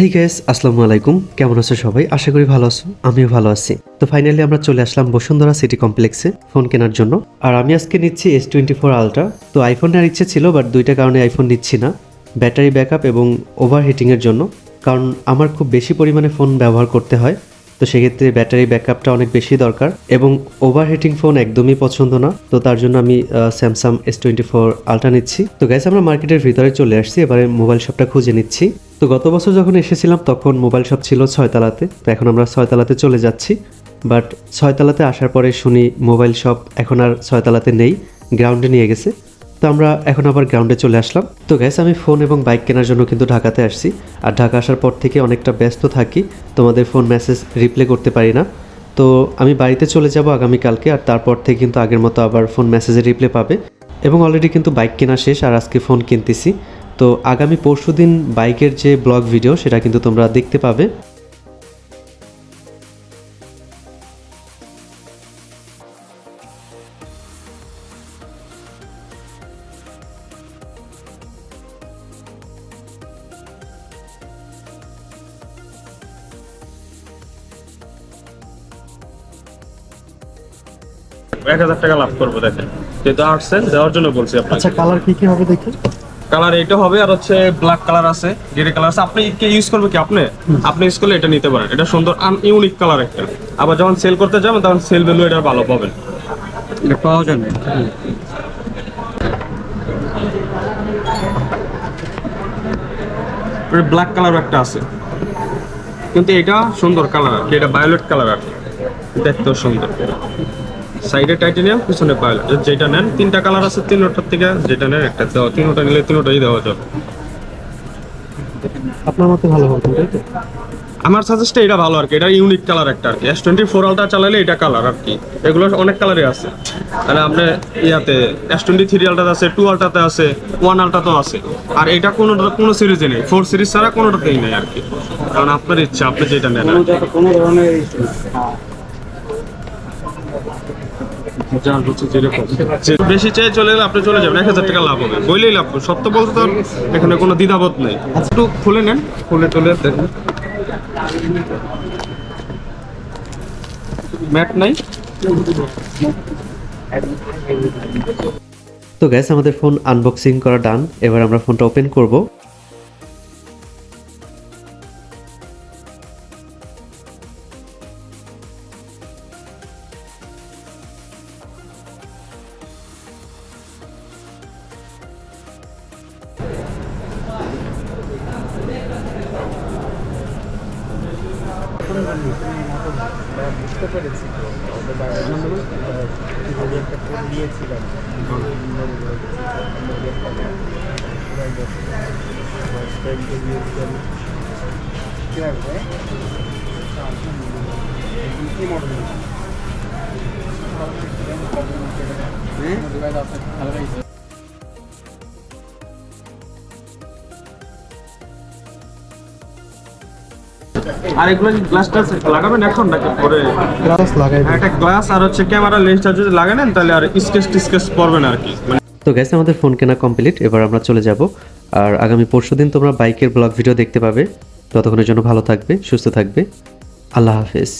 এই গ্যাস আসসালামু আলাইকুম। কেমন আছো সবাই? আশা করি ভালো আছো, আমিও ভালো আছি। তো ফাইনালি আমরা চলে আসলাম বসুন্ধরা সিটি কমপ্লেক্সে ফোন কেনার জন্য। আর আমি আজকে নিচ্ছি এস টোয়েন্টি ফোর আলট্রা তো আইফোন নেওয়ার ইচ্ছে ছিল বাট দুইটা কারণে আইফোন নিচ্ছি না। ব্যাটারি ব্যাকআপ এবং ওভার হিটিংয়ের জন্য। কারণ আমার খুব বেশি পরিমাণে ফোন ব্যবহার করতে হয়। তো সেক্ষেত্রে ব্যাটারি ব্যাকআপটা অনেক বেশি দরকার। এবং ওভারহিটিং ফোন একদমই পছন্দ না। তো তার জন্য আমি Samsung S twenty four Ultra নিচ্ছি। তো গ্যাস আমরা মার্কেটের ভিতরে চলে আসছি। এবারে মোবাইল শপটা খুঁজে নিচ্ছি। তো গত বছর যখন এসেছিলাম, তখন মোবাইল শপ ছিল ছয়তলাতে। তো এখন আমরা ছয়তলাতে চলে যাচ্ছি। বাট ছয়তলাতে আসার পরে শুনি মোবাইল শপ এখন আর ছয়তলাতে নেই গ্রাউন্ডে নিয়ে গেছে। তো আমরা এখন আবার গ্রাউন্ডে চলে আসলাম। তো গ্যাস আমি ফোন এবং বাইক কেনার জন্য কিন্তু ঢাকাতে আসছি। আর ঢাকা আসার পর থেকে অনেকটা ব্যস্ত থাকি, তোমাদের ফোন মেসেজ রিপ্লে করতে পারি না। তো আমি বাড়িতে চলে যাব আগামীকালকে, আর তারপর থেকে কিন্তু আগের মতো আবার ফোন মেসেজে রিপ্লে পাবে। এবং অলরেডি কিন্তু বাইক কেনা শেষ, আর আজকে ফোন কিনতেছি। তো আগামী পরশু দিন বাইকের যে ব্লগ ভিডিও সেটা কিন্তু তোমরা দেখতে পাবে। এক হাজার টাকা লাভ করব দেখেন। যেহেতু আসছেন দেওয়ার জন্য বলছি আচ্ছা কালার কি কি হবে দেখি? কালার এটা হবে আর হচ্ছে ব্ল্যাক কালার আছে গ্রে কালার আছে। আপনি কে ইউজ করবে কি আপনি? আপনি ইউজ করলে এটা নিতে পারেন। এটা সুন্দর আন ইউনিক কালার একটা। আবার যখন সেল করতে যাবেন তখন সেল ভ্যালু এটা ভালো পাবেন। এটা পাওয়া যায় না। ব্ল্যাক কালার একটা আছে। কিন্তু এটা সুন্দর কালার আর কি। এটা ভায়োলেট কালার আর কি। দেখতেও সুন্দর। সাইডে টাইটেনিয়াম পিছনে ভায়োলেট যেটা নেন তিনটা কালার আছে তিনটার থেকে যেটা নেন একটা দেওয়া। তিনটা নিলে তিনটাই দেওয়া যাবে। আপনার মতে ভালো হবে তাই তো? আমার সাজেস্টে এটা ভালো আর কি এটা ইউনিক কালার একটা আর কি। এস টোয়েন্টি ফোর আলটা চালালে এটা কালার আর কি। এগুলো অনেক কালারই আছে। মানে আপনি ইয়াতে এস টোয়েন্টি থ্রি আলটাতে আছে টু আলটাতে আছে ওয়ান আলটাতেও আছে। আর এটা কোনো কোনো সিরিজে নেই। ফোর সিরিজ ছাড়া কোনোটাতেই নেই আর কি। কারণ আপনার ইচ্ছা আপনি যেটা নেন কোনো ধরনের যার হচ্ছে যেরকম বেশি চেয়ে চলে গেলে আপনি চলে যাবেন, এক হাজার টাকা লাভ হবে। বইলেই লাভ হবে। সত্য বলতে তো এখানে কোনো দ্বিধাবোধ নেই। একটু খুলে নেন, খুলে টুলে দেখেন ম্যাট নাই? তো গ্যাস আমাদের ফোন আনবক্সিং করা ডান এবার আমরা ফোনটা ওপেন করব। বুঝতে পেরেছি তো ওদের বাইরে একটা ফোন নিয়েছিলাম কি মডেল হ্যাঁ আর এগুলো কি গ্লাসটা লাগাবেন এখন নাকি পরে? গ্লাস লাগাই একটা গ্লাস আর হচ্ছে ক্যামেরা লেন্সটা যদি লাগানেন তাহলে আর স্কেচ টিস্কেচ পড়বে না আর কি। মানে তো গ্যাস আমাদের ফোন কেনা কমপ্লিট এবার আমরা চলে যাব। আর আগামী পরশু দিন তোমরা বাইকের ব্লগ ভিডিও দেখতে পাবে। ততক্ষণের জন্য ভালো থাকবে সুস্থ থাকবে। আল্লাহ হাফেজ।